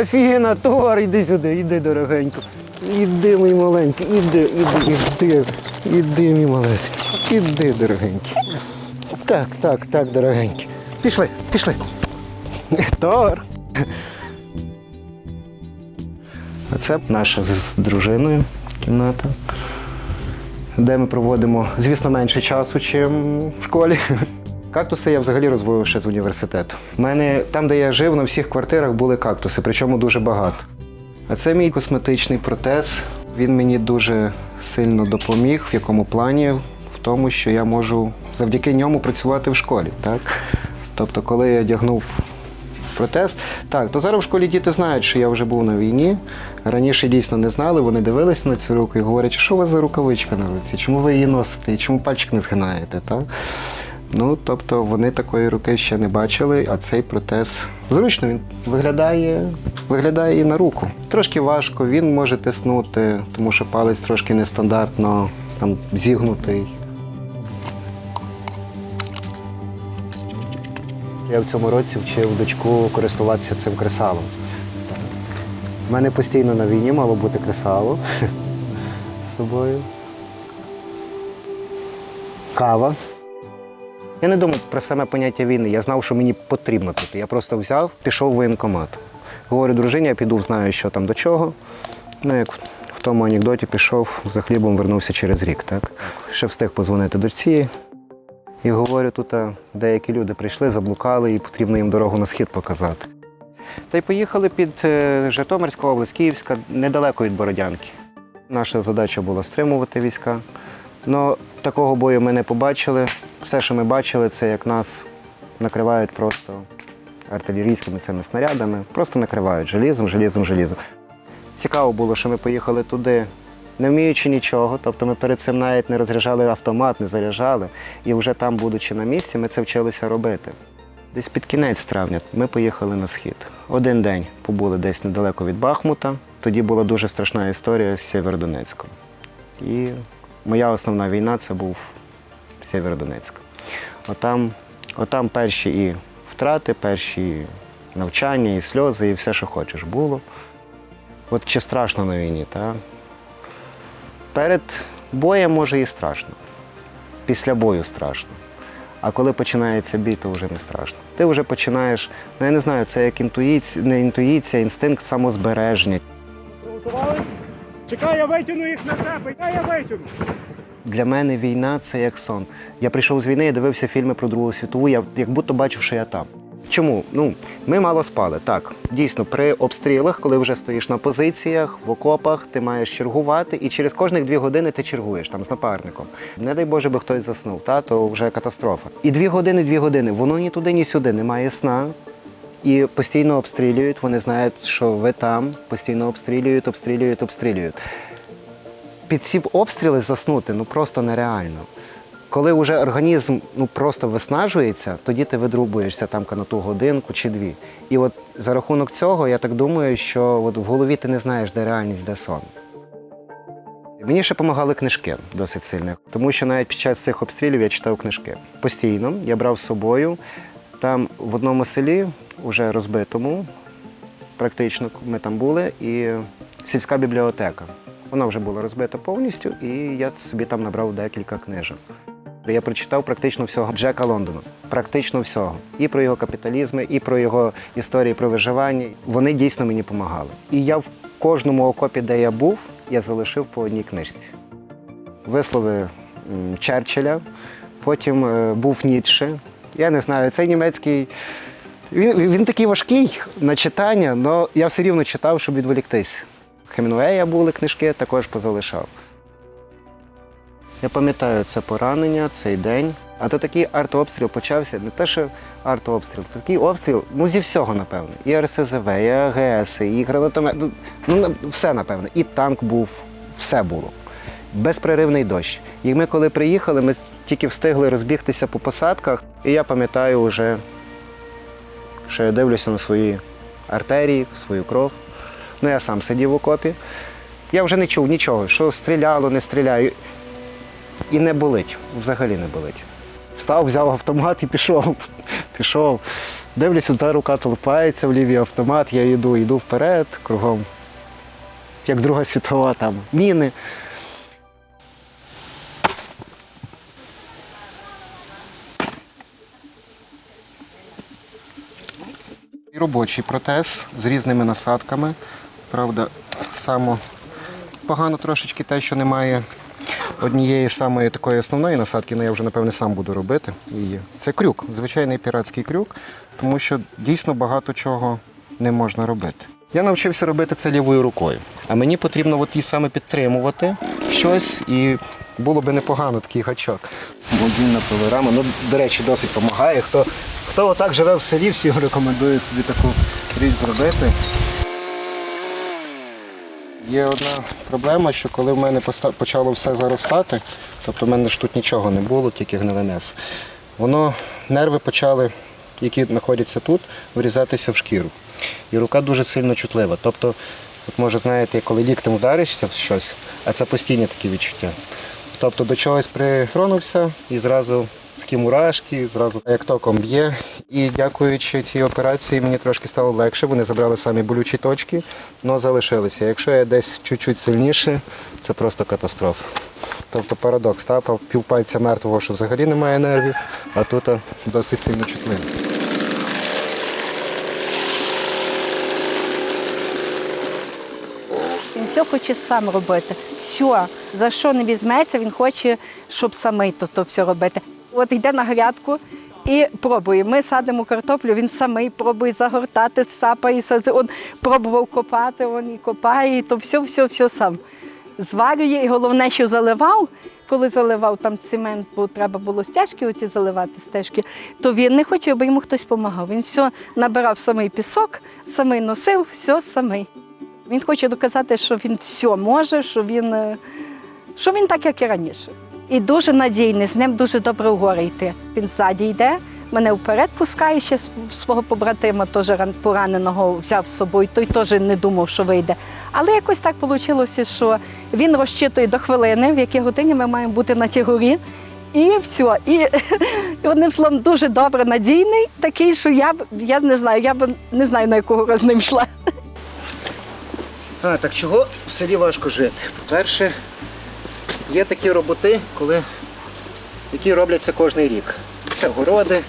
Офігенно, Тор, іди сюди, іди, дорогенько. Іди, мій маленький, іди, іди, іди, іди, мій малесенький, іди, дорогенький. Так, так, так, дорогенький. Пішли, пішли. Тор. А це наша з дружиною кімната, де ми проводимо, звісно, менше часу, ніж в школі. Кактуси я взагалі розвивав ще з університету. У мене там, де я жив, на всіх квартирах були кактуси, причому дуже багато. А це мій косметичний протез. Він мені дуже сильно допоміг. В якому плані? В тому, що я можу завдяки ньому працювати в школі. Так? Тобто, коли я одягнув протез, так, то зараз в школі діти знають, що я вже був на війні. Раніше дійсно не знали, вони дивилися на цю руку і говорять, що у вас за рукавичка на руці, чому ви її носите, і чому пальчик не згинаєте. Так? Ну, тобто вони такої руки ще не бачили, а цей протез зручно він виглядає, виглядає і на руку. Трошки важко, він може тиснути, тому що палець трошки нестандартно там, зігнутий. Я в цьому році вчив дочку користуватися цим кресалом. У мене постійно на війні мало бути кресало з собою. Кава. Я не думав про саме поняття війни. Я знав, що мені потрібно піти. Я просто взяв, пішов в воєнкомат. Говорю, дружині, я піду, знаю, що там до чого. Ну, як в тому анекдоті пішов, за хлібом вернувся через рік. Так? Ще встиг позвонити дочці. І говорю, тут деякі люди прийшли, заблукали, і потрібно їм дорогу на схід показати. Та й поїхали під е, Житомирську область, Київська, недалеко від Бородянки. Наша задача була стримувати війська. Но такого бою ми не побачили. Все, що ми бачили, це як нас накривають просто артилерійськими цими снарядами, просто накривають желізом, желізом, желізом. Цікаво було, що ми поїхали туди, не вміючи нічого. Тобто ми перед цим навіть не розряджали автомат, не заряджали. І вже там, будучи на місці, ми це вчилися робити. Десь під кінець травня ми поїхали на схід. Один день побули десь недалеко від Бахмута. Тоді була дуже страшна історія з Сєвєродонецьком. І моя основна війна це був Сєвєродонецьк. Отам, отам перші і втрати, перші і навчання, і сльози, і все, що хочеш, було. От чи страшно на війні, так? Перед боєм може і страшно. Після бою страшно. А коли починається бій, то вже не страшно. Ти вже починаєш, ну я не знаю, це як інтуїція, не інтуїція, інстинкт самозбереження. Приготувались? Чекай, я витягну їх на себе, я, я витягну. Для мене війна це як сон. Я прийшов з війни, я дивився фільми про Другу світову, я як будто бачив, що я там. Чому? Ну, ми мало спали. Так, дійсно, при обстрілах, коли вже стоїш на позиціях, в окопах, ти маєш чергувати, і через кожних дві години ти чергуєш там з напарником. Не дай Боже, би хтось заснув, та то вже катастрофа. І дві години, дві години, воно ні туди, ні сюди, немає сна. І постійно обстрілюють, вони знають, що ви там, постійно обстрілюють, обстрілюють, обстрілюють під ці обстріли заснути ну просто нереально. Коли вже організм ну просто виснажується, тоді ти видрубуєшся там на ту годинку чи дві. І от за рахунок цього я так думаю, що от в голові ти не знаєш, де реальність, де сон. Мені ще допомагали книжки досить сильно, тому що навіть під час цих обстрілів я читав книжки. Постійно я брав з собою. Там в одному селі, уже розбитому, практично ми там були, і сільська бібліотека. Вона вже була розбита повністю, і я собі там набрав декілька книжок. Я прочитав практично всього Джека Лондона. Практично всього. І про його капіталізми, і про його історії про виживання. Вони дійсно мені допомагали. І я в кожному окопі, де я був, я залишив по одній книжці. Вислови Черчилля, потім е, був Ніцше. Я не знаю, цей німецький. Він, він такий важкий на читання, але я все рівно читав, щоб відволіктись. Хемінгуея були книжки, також позалишав. Я пам'ятаю це поранення, цей день. А то такий артобстріл почався. Не те, що артобстріл, це такий обстріл, ну зі всього, напевно. І РСЗВ, і АГС, і гранатомет. Ну, ну все, напевно. І танк був, все було. Безпреривний дощ. І ми, коли приїхали, ми тільки встигли розбігтися по посадках. І я пам'ятаю вже, що я дивлюся на свої артерії, свою кров. Ну, я сам сидів в окопі. Я вже не чув нічого, що стріляло, не стріляю. І не болить, взагалі не болить. Встав, взяв автомат і пішов. Пішов. Дивлюся, та рука толпається в лівій автомат, я йду, йду вперед, кругом. Як Друга світова, там міни. Робочий протез з різними насадками. Правда, само погано трошечки те, що немає однієї самої такої основної насадки, але я вже напевне сам буду робити її. Це крюк, звичайний піратський крюк, тому що дійсно багато чого не можна робити. Я навчився робити це лівою рукою, а мені потрібно от її саме підтримувати щось, і було би непогано такий гачок. Мобільна програма, ну, до речі, досить допомагає. Хто, хто отак живе в селі, всі рекомендую собі таку річ зробити. Є одна проблема, що коли в мене почало все заростати, тобто в мене ж тут нічого не було, тільки гниле м'ясо, воно нерви почали, які знаходяться тут, врізатися в шкіру. І рука дуже сильно чутлива. Тобто, от може, знаєте, коли ліктем вдаришся в щось, а це постійні такі відчуття. Тобто до чогось притронувся і зразу такі мурашки, зразу як током б'є. І дякуючи цій операції, мені трошки стало легше. Вони забрали самі болючі точки, але залишилися. Якщо я десь чуть-чуть сильніше, це просто катастрофа. Тобто парадокс, та півпальця мертвого, що взагалі немає нервів, а тут досить сильно чутливо. Він все хоче сам робити. Все, за що не візьметься, він хоче, щоб самий то, то все робити. От йде на грядку і пробує. Ми садимо картоплю, він самий пробує загортати, сапає, он пробував копати, він і копає, і то все, все, все сам зварює. І головне, що заливав, коли заливав там цемент, бо треба було стежки оці заливати стежки, то він не хотів, аби йому хтось допомагав. Він все набирав самий пісок, самий носив, все самий. Він хоче доказати, що він все може, що він, е, що він так, як і раніше. І дуже надійний, з ним дуже добре в гори йти. Він ззаді йде, мене вперед пускає ще свого побратима, теж пораненого взяв з собою, той теж не думав, що вийде. Але якось так вийшло, що він розчитує до хвилини, в якій годині ми маємо бути на тій горі. І все. І, і одним словом, дуже добре, надійний, такий, що я б я не знаю, я б не знаю, на яку гору з ним йшла. А, так чого в селі важко жити? По-перше, є такі роботи, коли, які робляться кожен рік. Це городи,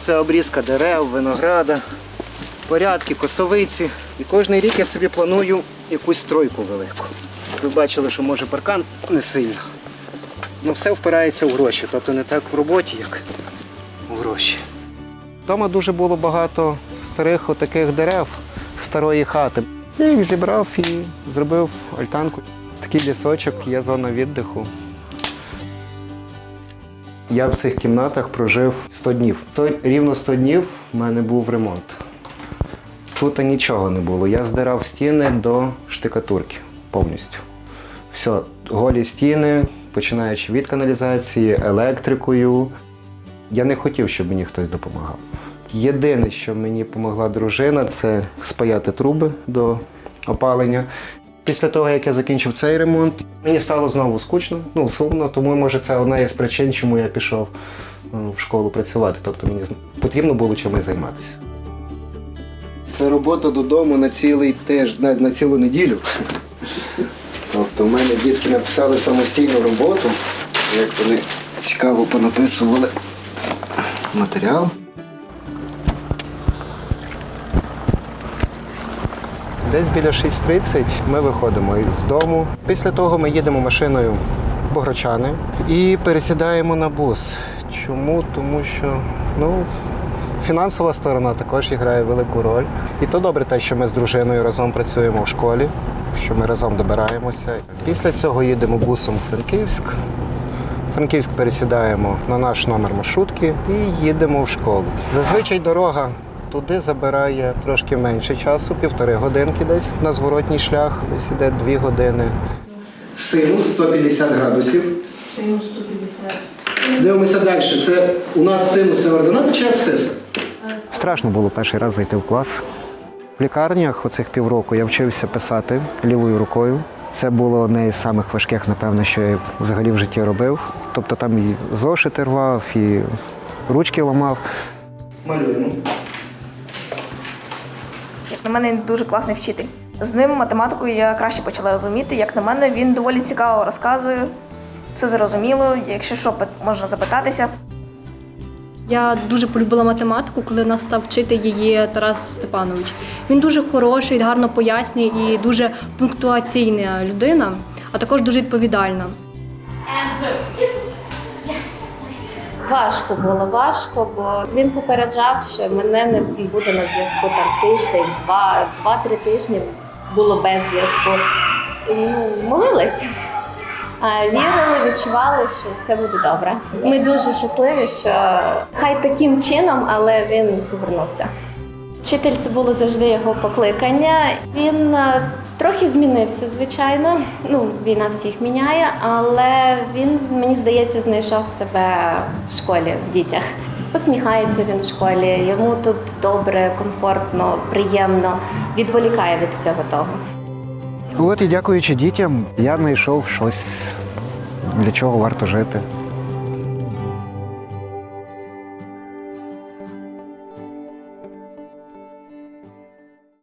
це обрізка дерев, винограда, порядки, косовиці. І кожен рік я собі планую якусь стройку велику. Ви бачили, що може паркан не сильно. Ну все впирається в гроші. Тобто не так в роботі, як в гроші. Вдома дуже було багато старих отаких дерев старої хати. Я їх зібрав і зробив альтанку. Такий лісочок, є зона віддиху. Я в цих кімнатах прожив 100 днів. Рівно 100 днів в мене був ремонт. Тут нічого не було. Я здирав стіни до штикатурки повністю. Все, голі стіни, починаючи від каналізації, електрикою. Я не хотів, щоб мені хтось допомагав. Єдине, що мені допомогла дружина, це спаяти труби до опалення. Після того, як я закінчив цей ремонт, мені стало знову скучно, ну сумно, тому може це одна із причин, чому я пішов е, в школу працювати. Тобто мені потрібно було чимось займатися. Це робота додому на цілий тиждень, на, на цілу неділю. Тобто в мене дітки написали самостійну роботу, як вони цікаво понаписували матеріал. Десь біля 6.30 ми виходимо із дому. Після того ми їдемо машиною в Бограчани і пересідаємо на бус. Чому? Тому що ну, фінансова сторона також грає велику роль. І то добре те, що ми з дружиною разом працюємо в школі, що ми разом добираємося. Після цього їдемо бусом у Франківськ. Франківськ пересідаємо на наш номер маршрутки і їдемо в школу. Зазвичай дорога туди забирає трошки менше часу, півтори годинки десь на зворотній шлях, десь іде дві години. Синус 150 градусів. Синус 150. Дивимося далі. Це у нас синус це ордината чи абсцис? Страшно було перший раз зайти в клас. В лікарнях оцих півроку я вчився писати лівою рукою. Це було одне із самих важких, напевно, що я взагалі в житті робив. Тобто там і зошити рвав, і ручки ламав. Малюємо. На мене дуже класний вчитель. З ним математику я краще почала розуміти. Як на мене, він доволі цікаво розказує, все зрозуміло. Якщо що, можна запитатися. Я дуже полюбила математику, коли нас став вчити її Тарас Степанович. Він дуже хороший, гарно пояснює і дуже пунктуаційна людина, а також дуже відповідальна. Важко було, важко, бо він попереджав, що мене не буде на зв'язку там тиждень, два, два-три тижні було без зв'язку. Ну, молились. А Вірили, відчували, що все буде добре. Ми дуже щасливі, що хай таким чином, але він повернувся. Вчитель це було завжди його покликання. Він е, трохи змінився, звичайно. Ну, війна всіх міняє, але він, мені здається, знайшов себе в школі, в дітях. Посміхається він в школі, йому тут добре, комфортно, приємно, відволікає від всього того. От і дякуючи дітям, я знайшов щось, для чого варто жити.